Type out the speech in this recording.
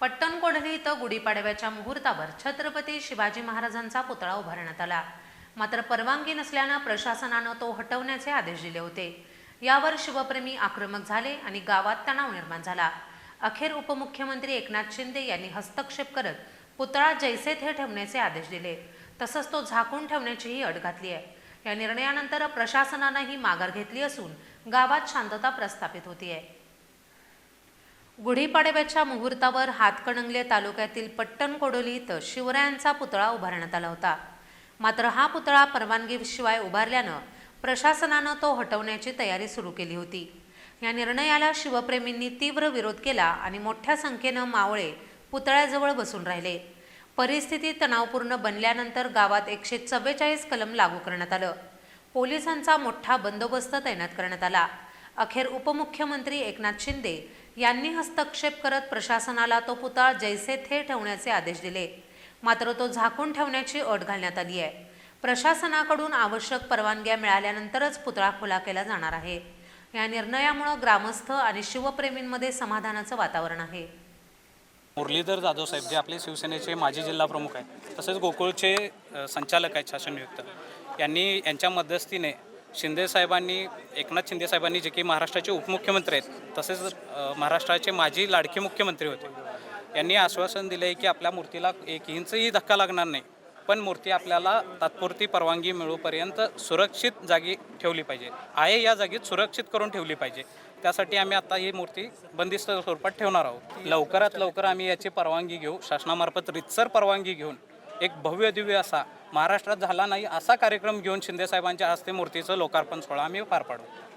पट्टणकोढली इथं गुढीपाडव्याच्या मुहूर्तावर छत्रपती शिवाजी महाराजांचा पुतळा उभारण्यात आला. मात्र परवानगी नसल्यानं प्रशासनानं तो हटवण्याचे आदेश दिले होते. यावर शिवप्रेमी आक्रमक झाले आणि गावात तणाव निर्माण झाला. अखेर उपमुख्यमंत्री एकनाथ शिंदे यांनी हस्तक्षेप करत पुतळा जैसे थे ठेवण्याचे आदेश दिले. तसंच तो झाकून ठेवण्याचीही अट घातली आहे. या निर्णयानंतर प्रशासनानं ही माघार घेतली असून गावात शांतता प्रस्थापित होती आहे गुढीपाडव्याच्या मुहूर्तावर हातकणंगले तालुक्यातील पट्टणकोडोली इथं शिवरायांचा पुतळा उभारण्यात आला होता. मात्र हा पुतळा परवानगीशिवाय उभारल्यानं प्रशासनानं तो हटवण्याची तयारी सुरू केली होती. या निर्णयाला शिवप्रेमींनी तीव्र विरोध केला आणि मोठ्या संख्येनं मावळे पुतळ्याजवळ बसून राहिले. परिस्थिती तणावपूर्ण बनल्यानंतर गावात एकशे चव्वेचाळीस कलम लागू करण्यात आलं. पोलिसांचा मोठा बंदोबस्त तैनात करण्यात आला. अखेर उपमुख्यमंत्री एकनाथ शिंदे यांनी हस्तक्षेप करत प्रशासनाला तो पुतळा जैसे थे ठेवण्याचे आदेश दिले. मात्र तो झाकून ठेवण्याची अट घालण्यात आली आहे. प्रशासनाकडून आवश्यक परवानग्या मिळाल्यानंतरच पुतळा खुला केला जाणार आहे. या निर्णयामुळे ग्रामस्थ आणि शिवप्रेमींमध्ये समाधानाचं वातावरण आहे. मुरलीधर जाधव साहेब जे आपले शिवसेनेचे माजी जिल्हा प्रमुख आहेत तसेच गोकुळचे संचालक आहेत शासनयुक्त यांनी यांच्या मध्यस्थीने शिंदे साहेबांनी एकनाथ शिंदे साहेबांनी जे की महाराष्ट्राचे उपमुख्यमंत्री आहेत तसेच महाराष्ट्राचे माजी लाडके मुख्यमंत्री होते. यांनी आश्वासन दिले की आपल्या मूर्तीला एक इंचही धक्का लागणार नाही पण मूर्ती आपल्याला तात्पुरती परवानगी मिळूपर्यंत सुरक्षित जागी ठेवली पाहिजे. आहे या जागेत सुरक्षित करून ठेवली पाहिजे. त्यासाठी आम्ही आता ही मूर्ती बंदिस्त स्वरूपात ठेवणार आहोत. लवकरात लवकर आम्ही याची परवानगी घेऊ. शासनामार्फत रितसर परवानगी घेऊन एक भव्य दिव्य असा महाराष्ट्रात झाला नाही असा कार्यक्रम घेऊन शिंदेसाहेबांच्या हस्ते मूर्तीचं लोकार्पण सोहळा आम्ही पार पाडू.